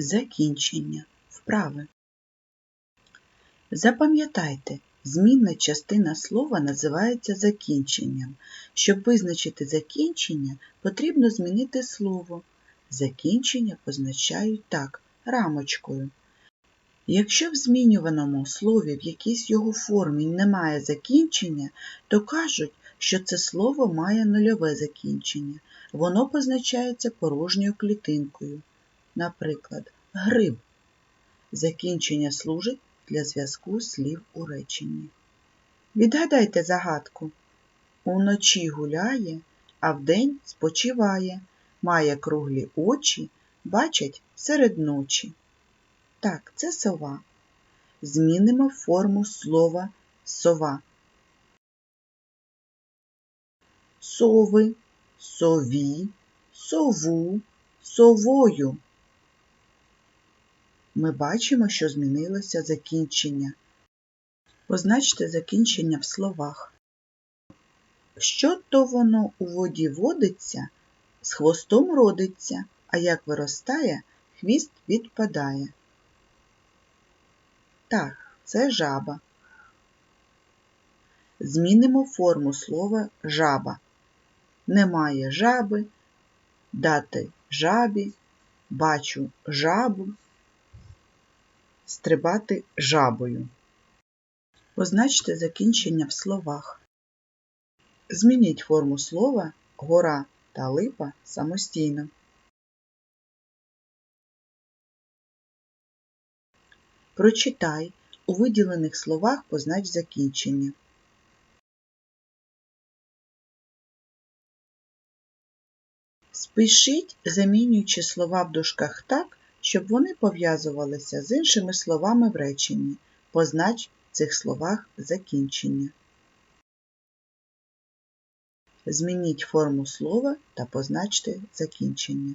Закінчення вправи. Запам'ятайте, змінна частина слова називається закінченням. Щоб визначити закінчення, потрібно змінити слово. Закінчення позначають так рамочкою. Якщо в змінюваному слові в якійсь його формі немає закінчення, то кажуть, що це слово має нульове закінчення. Воно позначається порожньою клітинкою. Наприклад, гриб. Закінчення служить для зв'язку слів у реченні. Відгадайте загадку. Уночі гуляє, а вдень спочиває, має круглі очі, бачать серед ночі. Так, це сова. Змінимо форму слова сова. Сови, сові, сову, совою. Ми бачимо, що змінилося закінчення. Позначте закінчення в словах. Що то воно у воді водиться, з хвостом родиться, а як виростає, хвіст відпадає. Так, це жаба. Змінимо форму слова жаба. Немає жаби, дати жабі, бачу жабу, стрибати жабою. Позначте закінчення в словах. Змініть форму слова гора та липа самостійно. Прочитай у виділених словах познач закінчення. Спишіть, замінюючи слова в дужках так, щоб вони пов'язувалися з іншими словами в реченні. Познач в цих словах закінчення. Змініть форму слова та позначте закінчення.